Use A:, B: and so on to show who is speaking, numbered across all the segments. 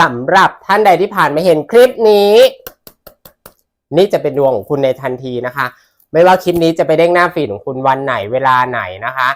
A: สำหรับท่านใดที่ผ่านมาเห็นคลิปนี้ นี่จะเป็นดวงของคุณในทันทีนะคะ ไม่ว่าคลิปนี้จะไปเด้งหน้าฟีดของคุณวันไหนเวลาไหนนะคะ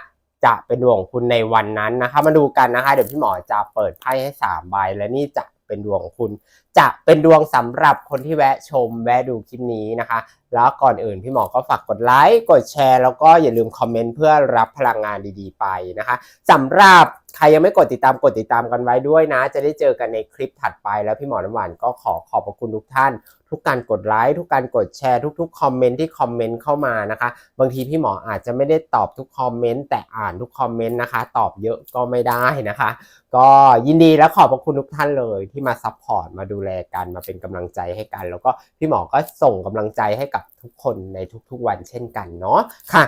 A: จะเป็นดวงของคุณในวันนั้นนะคะ มาดูกันนะคะ เดี๋ยวพี่หมอจะเปิดไพ่ให้สามใบและนี่จะเป็นดวงของคุณ จะเป็นดวงสำหรับคนที่แวะชมแวะดูคลิปนี้นะคะ แล้วก่อนอื่นพี่หมอก็ฝากกดไลค์กดแชร์ แล้วก็อย่าลืมคอมเมนต์เพื่อรับพลังงานดีๆ ไปนะคะสำหรับ ใครยังไม่กดติดตามกดติดตามกันไว้ด้วยนะ จะได้เจอกันในคลิปถัดไปแล้วพี่หมอน้ำหวานก็ขอขอบพระคุณทุกท่าน ทุกการกดไลค์ทุกการกดแชร์ทุกๆคอมเมนต์ที่คอมเมนต์เข้ามานะคะ บางทีพี่หมออาจจะไม่ได้ตอบทุกคอมเมนต์แต่อ่านทุกคอมเมนต์นะคะ ตอบเยอะก็ไม่ได้นะคะ ก็ยินดีและขอบพระคุณทุกท่านเลยที่มาซัพพอร์ตมาดูแลกันมาเป็นกำลังใจให้กัน แล้วก็พี่หมอก็ส่งกำลังใจให้กับทุกคนในทุกๆวันเช่นกันเนาะค่ะ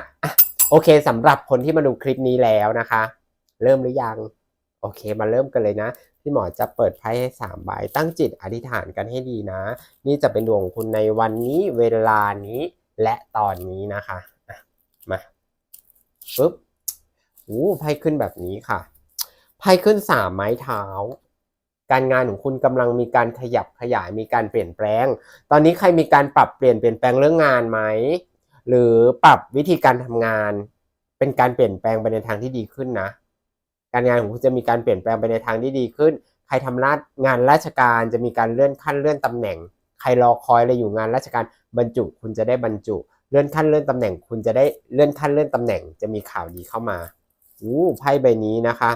A: โอเคสำหรับคนที่มาดูคลิปนี้แล้วนะคะ เริ่มหรือยัง โอเค มาเริ่มกันเลยนะ พี่หมอจะเปิดไพ่ให้สามใบตั้งจิตอธิษฐานกันให้ดีนะ นี่จะเป็นดวงคุณในวันนี้เวลานี้และตอนนี้นะคะมาปึ๊บอู้ไพ่ขึ้นแบบนี้ค่ะไพ่ขึ้นสามไม้เท้า การงานของคุณกำลังมีการขยับขยายมีการเปลี่ยนแปลง ตอนนี้ใครมีการปรับเปลี่ยนเปลี่ยนแปลงเรื่องงานไหม หรือปรับวิธีการทำงาน เป็นการเปลี่ยนแปลงไปในทางที่ดีขึ้นนะ การงานของคุณจะมีการเปลี่ยนแปลงไปในทางที่ดีขึ้น ใครทำราชงานราชการจะมีการเลื่อนขั้นเลื่อนตำแหน่ง ใครรอคอยอะไรอยู่งานราชการบรรจุคุณจะได้บรรจุ เลื่อนขั้นเลื่อนตำแหน่ง คุณจะได้เลื่อนขั้นเลื่อนตำแหน่ง จะมีข่าวดีเข้ามาอู้ไพ่ใบนี้นะคะ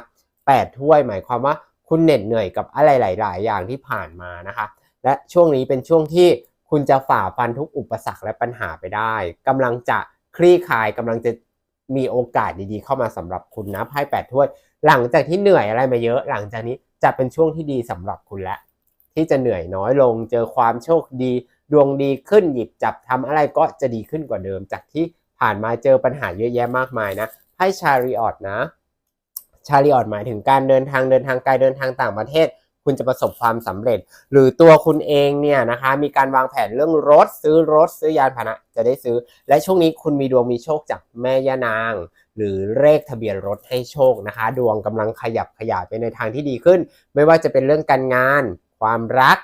A: แปดถ้วยหมายความว่าคุณเหน็ดเหนื่อยกับอะไรหลาย ๆ อย่างที่ผ่านมานะคะ และช่วงนี้เป็นช่วงที่คุณจะฝ่าฟันทุกอุปสรรคและปัญหาไปได้กำลังจะคลี่คลายกำลังจะมีโอกาสดีๆ เข้ามาสำหรับคุณนะไพ่แปดถ้วย หลังจากที่เหนื่อยอะไรมาเยอะ หลังจากนี้จะเป็นช่วงที่ดีสำหรับคุณแล้วที่จะเหนื่อยน้อยลง เจอความโชคดี ดวงดีขึ้นหยิบจับทำอะไรก็จะดีขึ้นกว่าเดิม จากที่ผ่านมาเจอปัญหาเยอะแยะมากมายนะไพ่ชาริออตนะ ชาริออตหมายถึงการเดินทางเดินทางไกลเดินทางต่างประเทศ คุณจะประสบความสำเร็จ หรือตัวคุณเองเนี่ยนะคะมีการวางแผนเรื่องรถ ซื้อรถ ซื้อยานพาหนะจะได้ซื้อ และช่วงนี้คุณมีดวงมีโชคจากแม่ย่านาง หรือเลขทะเบียนรถให้โชคนะคะ ดวงกำลังขยับขยายไปในทางที่ดีขึ้น ไม่ว่าจะเป็นเรื่องการงาน ความรัก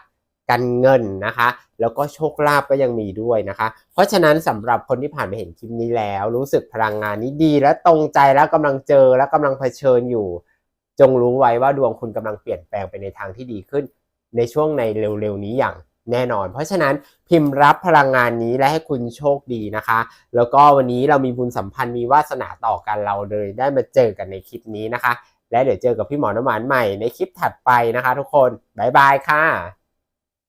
A: การเงินนะคะ แล้วก็โชคลาภก็ยังมีด้วยนะคะ เพราะฉะนั้นสำหรับคนที่ผ่านไปเห็นคลิปนี้แล้ว รู้สึกพลังงานนี้ดีและตรงใจแล้วกำลังเจอและกำลังเผชิญอยู่ จงรู้ไว้ว่าดวงคุณกำลังเปลี่ยนแปลงไปในทางที่ดีขึ้น ในช่วงในเร็วๆนี้อย่าง แน่นอน เพราะฉะนั้นพิมพ์รับพลังงานนี้และให้คุณโชคดีนะคะ แล้วก็วันนี้เรามีบุญสัมพันธ์มีวาสนาต่อกันเราเลยได้มาเจอกันในคลิปนี้นะคะ และเดี๋ยวเจอกับพี่หมอน้ำหวานใหม่ในคลิปถัดไปนะคะ ทุกคน บ๊ายบายค่ะ